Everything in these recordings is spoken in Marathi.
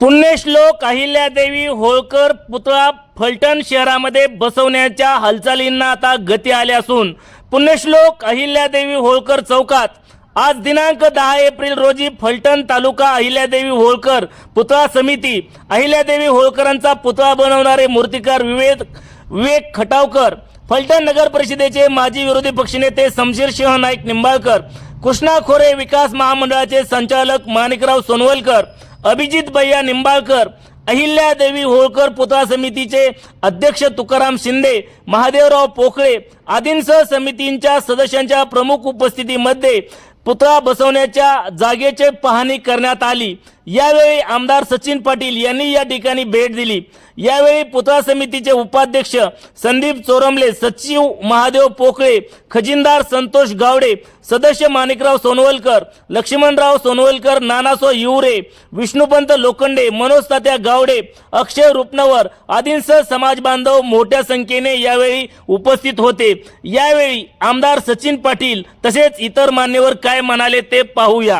पुण्यश्लोक अहिल्यादेवी होळकर पुतळा फलटण शहरामध्ये बसवण्याच्या हालचालींना आता गती आली असून पुण्यश्लोक अहिल्यादेवी होळकर चौकात आज दिनांक दहा एप्रिल रोजी फलटण तालुका अहिल्यादेवी होळकर पुतळा समिती अहिल्यादेवी होळकरांचा पुतळा बनवणारे मूर्तिकार विवेक विवेक खटावकर फलटण नगर परिषदेचे माजी विरोधी पक्षनेते शमशेर सिंह नाईक निंबाळकर कृष्णा खोरे विकास महामंडळाचे संचालक माणिकराव सोनवलकर अभिजित भैया निंबाळकर अहिल्यादेवी होळकर पुतळा समितीचे अध्यक्ष तुकाराम शिंदे महादेवराव पोकळे आदींसह समितींच्या सदस्यांच्या प्रमुख उपस्थितीमध्ये पुतळा बसवण्याच्या जागेचे पाहणी करण्यात आली. यावेळी आमदार सचिन पाटील यांनी या ठिकाणी भेट दिली. यावेळी पुतळा समितीचे उपाध्यक्ष संदीप चोरमले सचिव महादेव पोकळे खजिनदार संतोष गावडे सदस्य माणिकराव सोनवलकर लक्ष्मणराव सोनवलकर नानासो हिवरे विष्णुपंत लोखंडे मनोज तात्या गावडे अक्षय रुपनवर आदींसह समाज बांधव मोठ्या संख्येने यावेळी उपस्थित होते. यावेळी आमदार सचिन पाटील तसेच इतर मान्यवर काय म्हणाले ते पाहूया.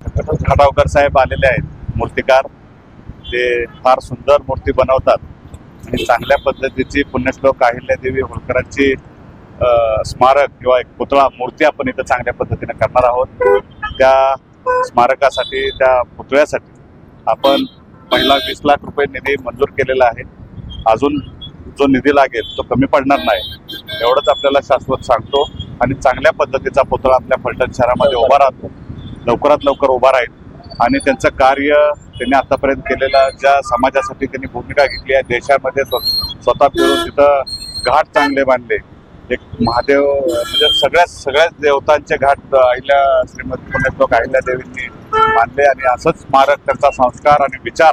खटावकर साहेब आलेले आहेत मूर्तिकार. ते फार सुंदर मूर्ती बनवतात. आणि चांगल्या पद्धतीची पुण्यश्लोक अहिल्यादेवी होळकरांची स्मारक किंवा एक पुतळा मूर्ती आपण इथं चांगल्या पद्धतीने करणार आहोत. त्या स्मारकासाठी त्या पुतळ्यासाठी आपण पहिला वीस लाख रुपये निधी मंजूर केलेला आहे. अजून जो निधी लागेल तो कमी पडणार नाही. एवढंच आपल्याला शाश्वत सांगतो. आणि चांगल्या पद्धतीचा पुतळा आपल्या फलटण शहरामध्ये उभा राहतो. लवकरात लवकर उभा राहील. आणि त्यांचं कार्य त्यांनी आतापर्यंत केलेलं ज्या समाजासाठी त्यांनी भूमिका घेतली आहे देशामध्ये स्व- स्वतः फिरून तिथं घाट चांगले बांधले. एक महादेव म्हणजे सगळ्याच सगळ्याच देवतांचे घाट अहिल्या श्रीमती पुण्यश्लोक अहिल्या देवींनी बांधले. आणि असंच स्मारक त्यांचा संस्कार आणि विचार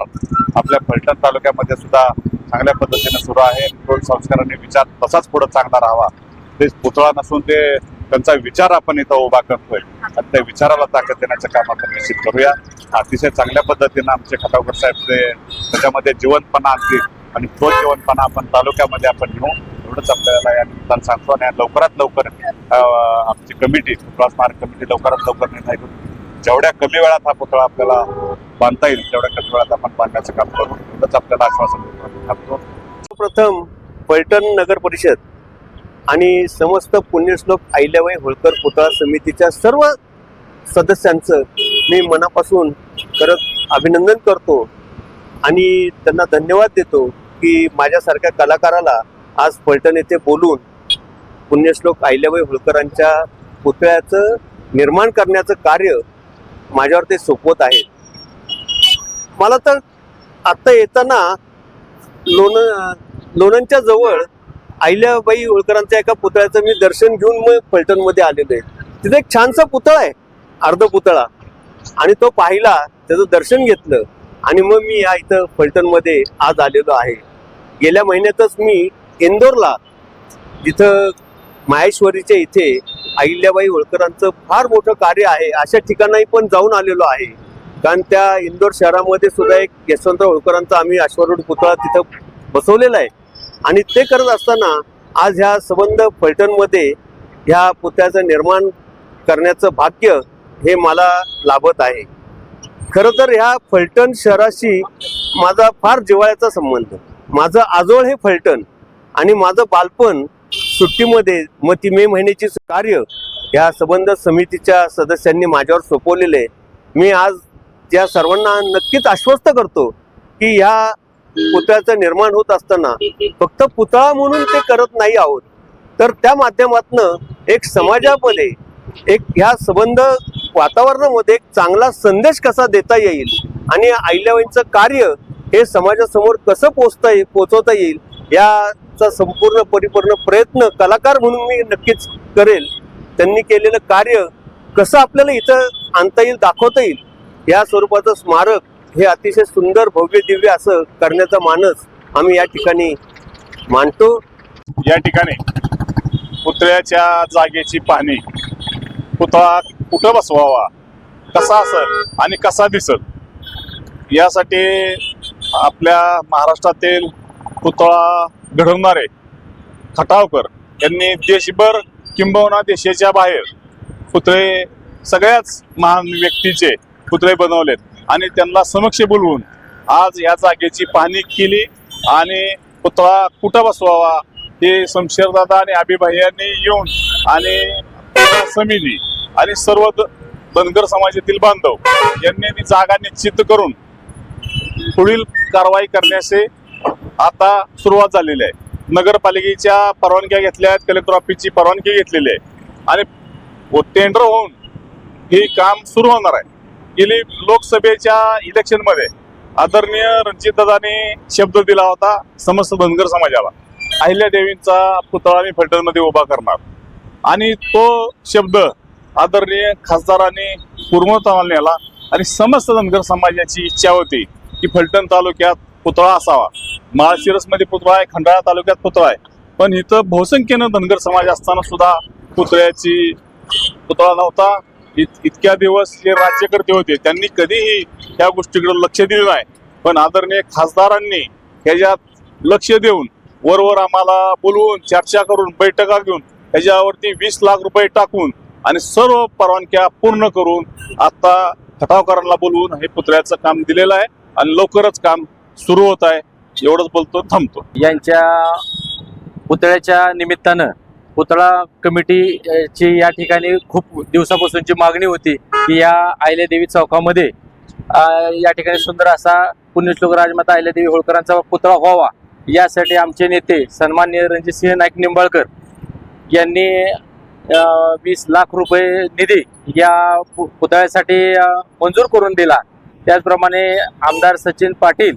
आपल्या फलटण तालुक्यामध्ये सुद्धा चांगल्या पद्धतीने सुरू आहे. तो संस्कार आणि विचार तसाच पुढे चांगला राहावा. ते पुतळा नसून ते त्यांचा विचार आपण इथं उभा करतोय. आणि त्या विचाराला ताकद देण्याचं काम आपण निश्चित करूया. अतिशय चांगल्या पद्धतीनं आमचे खटावकर साहेब ते त्याच्यामध्ये जीवनपणा आणतील आणि तो जीवनपणा आपण तालुक्यामध्ये आपण घेऊ. एवढंच आपल्याला या निमित्तानं सांगतो आणि लवकरात लवकर आमची कमिटी पुतळा स्मारक कमिटी लवकरात लवकर निर्णय घेऊन जेवढ्या कमी वेळात हा पुतळा आपल्याला बांधता येईल तेवढ्या कमी वेळात आपण बांधण्याचं काम करू. एवढंच आपल्याला आश्वासन देतो. प्रथम नगर परिषद आणि समस्त पुण्यश्लोक अहिल्याबाई होळकर पुतळा समितीच्या सर्व सदस्यांचं मी मनापासून करत अभिनंदन करतो आणि त्यांना धन्यवाद देतो की माझ्यासारख्या कलाकाराला आज फलटण येथे बोलून पुण्यश्लोक अहिल्याबाई होळकरांच्या पुतळ्याचं निर्माण करण्याचं कार्य माझ्यावर ते सोपवत आहेत मला तर आत्ता येताना लोण लोणंदच्या जवळ अहिल्याबाई होळकरांच्या एका पुतळ्याचं मी दर्शन घेऊन मग फलटणमध्ये आलेलो आहे. तिथे एक छानसा पुतळा आहे अर्ध पुतळा. आणि तो पाहिला त्याचं दर्शन घेतलं. आणि मग मी या इथं फलटणमध्ये आज आलेलो आहे. गेल्या महिन्यातच मी इंदोरला जिथं माहेश्वरीच्या इथे अहिल्याबाई होळकरांचं फार मोठं कार्य आहे अशा ठिकाणी पण जाऊन आलेलो आहे. कारण त्या इंदोर शहरामध्ये सुद्धा एक यशवंतराव होळकरांचा आम्ही अश्वरूढ पुतळा तिथं बसवलेला आहे. आणि ते करत असताना आज ह्या संबंध फलटणमध्ये ह्या पुत्याचं निर्माण करण्याचं भाग्य हे मला लाभत आहे खरं तर ह्या फलटण शहराशी माझा फार जिव्हाळ्याचा संबंध माझं आजोळ हे फलटण आणि माझं बालपण सुट्टीमध्ये मग ती मे महिन्याची कार्य ह्या संबंध समितीच्या सदस्यांनी माझ्यावर सोपवलेले आहे. मी आज या सर्वांना नक्कीच आश्वस्त करतो की ह्या पुतळ्याचं निर्माण होत असताना फक्त पुतळा म्हणून ते करत नाही आहोत. तर त्या माध्यमातनं एक समाजामध्ये एक ह्या संबंध वातावरणामध्ये एक चांगला संदेश कसा देता येईल आणि आईल्याबाईंचं कार्य हे समाजासमोर कसं पोचता येईल पोचवता येईल याचा संपूर्ण परिपूर्ण प्रयत्न कलाकार म्हणून मी नक्कीच करेल. त्यांनी केलेलं कार्य कसं आपल्याला इथं आणता येईल दाखवता येईल या स्वरूपाचं स्मारक हे अतिशय सुंदर भव्य दिव्य असं करण्याचा मानस आम्ही या ठिकाणी मांडतो या ठिकाणी पुतळ्याच्या जागेची पाहणी. पुतळा कुठं बसवावा? कसा असेल आणि कसा दिसल? यासाठी आपल्या महाराष्ट्रातील पुतळा घडवणारे खटावकर यांनी देशभर किंबहुना देशाच्या बाहेर पुतळे सगळ्याच महान व्यक्तीचे पुतळे बनवलेत. आणि त्यांना समक्ष बोलवून आज या जागेची पाहणी केली आणि पुतळा कुठं बसवावा हे शमशेरदादा आणि आबीभाई यांनी येऊन आणि समिती आणि सर्व द- धनगर समाजातील बांधव यांनी जागा निश्चित करून पुढील कारवाई करण्याचे आता सुरुवात झालेली आहे. नगरपालिकेच्या परवानग्या घेतल्या आहेत कलेक्टर ऑफिसची परवानगी घेतलेली आहे. आणि टेंडर होऊन हे काम सुरू होणार आहे. गेली लोकसभेच्या इलेक्शनमध्ये आदरणीय रणजितदादांनी शब्द दिला होता समस्त धनगर समाजाला. अहिल्यादेवींचा पुतळा मी फलटणमध्ये उभा करणार. आणि तो शब्द आदरणीय खासदारांनी पूर्णत्वाला नेला आणि समस्त धनगर समाजाची इच्छा होती की फलटण तालुक्यात पुतळा असावा. माळशिरसमध्ये पुतळा आहे खंडाळा तालुक्यात पुतळा आहे. पण इथं बहुसंख्येनं धनगर समाज असताना सुद्धा पुतळ्याची पुतळा नव्हता. इतक्या दिवस जे राज्यकर्ते होते. त्यांनी कधीही या गोष्टीकडे लक्ष दिलं नाही. पण आदरणीय खासदारांनी ह्याच्यात लक्ष देऊन वरवर आम्हाला बोलवून चर्चा करून बैठका घेऊन त्याच्यावरती वीस लाख रुपये टाकून आणि सर्व परवानग्या पूर्ण करून आता खटावकरांना बोलवून हे पुतळ्याचं काम दिलेलं आहे आणि लवकरच काम सुरू होत आहे. एवढंच बोलतो थांबतो. यांच्या पुतळ्याच्या निमित्तानं पुतळा कमिटीची या ठिकाणी खूप दिवसापासूनची मागणी होती की या अहिल्यादेवी चौकामध्ये या ठिकाणी सुंदर असा पुण्यश्लोक राजमाता अहिल्यादेवी होळकरांचा पुतळा व्हावा. यासाठी आमचे नेते सन्माननीय रणजितसिंह नाईक निंबाळकर यांनी वीस लाख रुपये निधी या पु- पुतळ्यासाठी मंजूर करून दिला. त्याचप्रमाणे आमदार सचिन पाटील